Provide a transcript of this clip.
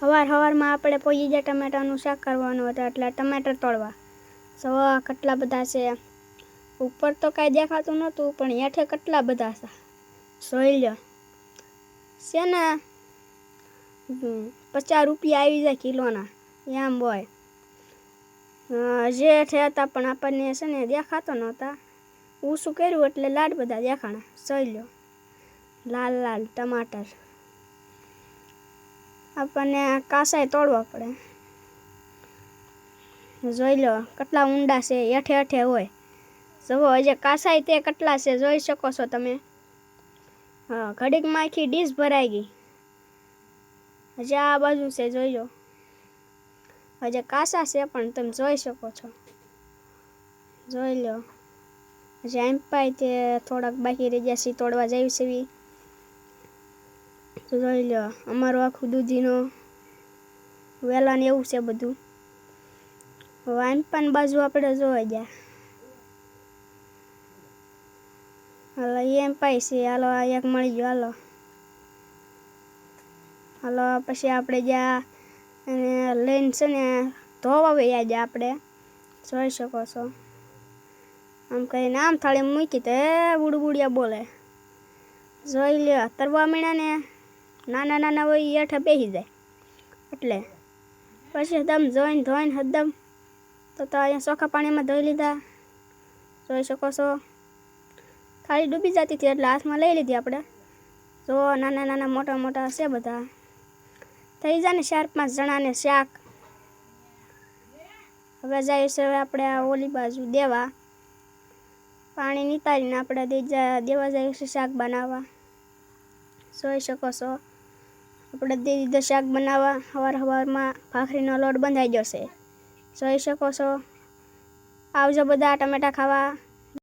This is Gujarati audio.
સવાર સવારમાં આપણે પોઈજા ટમેટાનું શાક કરવાનું હતું, એટલે ટમેટર તોડવા સવા કેટલા બધા છે? ઉપર તો કાંઈ દેખાતું નહોતું, પણ હેઠે કેટલા બધા છે? જોઈ લો છે ને પચાસ રૂપિયા આવી જાય કિલોના. એમ હોય. જે હેઠે હતા પણ આપણને છે ને દેખાતો નહોતા. ઊંસું કર્યું એટલે લાડ બધા દેખાણા. જોઈ લો લાલ લાલ ટમાટર. આપણને કાસાય તોડવા પડે. જોઈ લો, કેટલા ઊંડા છે, હેઠે હેઠે હોય. જુઓ, હજે કાંસાય તે કેટલા છે, જોઈ શકો છો તમે. હા ઘડીકમાં આખી ડીશ ભરાઈ ગઈ. હજી આ બાજુ છે, જોઈ લો. હજે કાંસા છે, પણ તમે જોઈ શકો છો. જોઈ લો. હજી આમ પાય તે થોડાક બાકી રહી ગયા છે તોડવા છે. ઈ. જોઈ લો અમારું આખું દૂધીનો વેલા ને એવું છે બધું. વાનપાન બાજુ આપણે જોવા ગયા. હાલો, એમ પાઈ છે. હાલો એક મળી ગયો. હાલો. હાલો, પછી આપણે જ્યાં લઈને છે ને, ધોવા વૈયા ગયા આપણે. જોઈ શકો છો. આમ કરીને આમ થાળી મૂકી તો એ બુડબુડિયા બોલે. જોઈ લ્યો, તરવા મીણા ને નાના નાના હોય એ હેઠે બેસી જાય. એટલે પછી દમ જોઈને ધોઈને હદમ તો તો અહીંયા ચોખ્ખા પાણીમાં ધોઈ લીધા. જોઈ શકો છો. થાળી ડૂબી જતી હતી એટલે હાથમાં લઈ લીધી આપણે. જો નાના નાના મોટા મોટા છે બધા. થઈ જાય ને ચાર પાંચ જણાને શાક. હવે જાય છે આપણે આ ઓલી બાજુ દેવા. પાણી નીતારીને આપણે દેવા જઈએ છે શાક બનાવવા. જોઈ શકો છો. આપણે તે રીતે શાક બનાવવા. સવાર સવારમાં ભાખરીનો લોટ બંધાઈ જશે. જોઈ શકો છો. આવજો બધા, ટમેટા ખાવા.